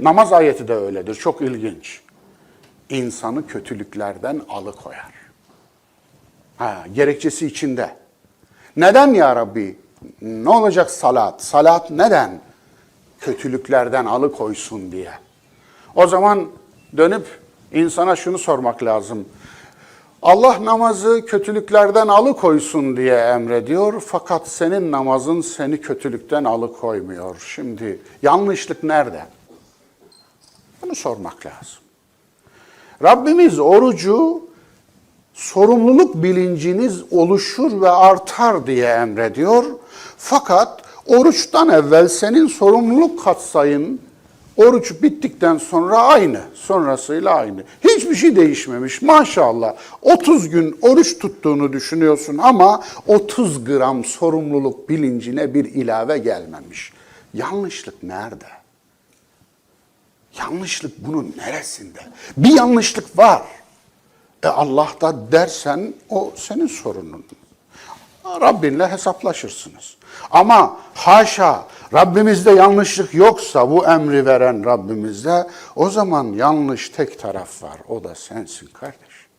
Namaz ayeti de öyledir. Çok ilginç. İnsanı kötülüklerden alıkoyar. Ha, gerekçesi içinde. Neden ya Rabbi? Ne olacak salat? Salat neden? Kötülüklerden alıkoysun diye. O zaman dönüp insana şunu sormak lazım. Allah namazı kötülüklerden alıkoysun diye emrediyor fakat senin namazın seni kötülükten alıkoymuyor. Şimdi yanlışlık nerede? Bunu sormak lazım. Rabbimiz orucu sorumluluk bilinciniz oluşur ve artar diye emrediyor. Fakat oruçtan evvel senin sorumluluk katsayın oruç bittikten sonra aynı, sonrasıyla aynı. Hiçbir şey değişmemiş maşallah. 30 gün oruç tuttuğunu düşünüyorsun ama 30 gram sorumluluk bilincine bir ilave gelmemiş. Yanlışlık nerede? Yanlışlık bunun neresinde? Bir yanlışlık var. E Allah'ta dersen o senin sorunun. Rabbinle hesaplaşırsınız. Ama haşa Rabbimizde yanlışlık yoksa bu emri veren Rabbimizde o zaman yanlış tek taraf var. O da sensin kardeş.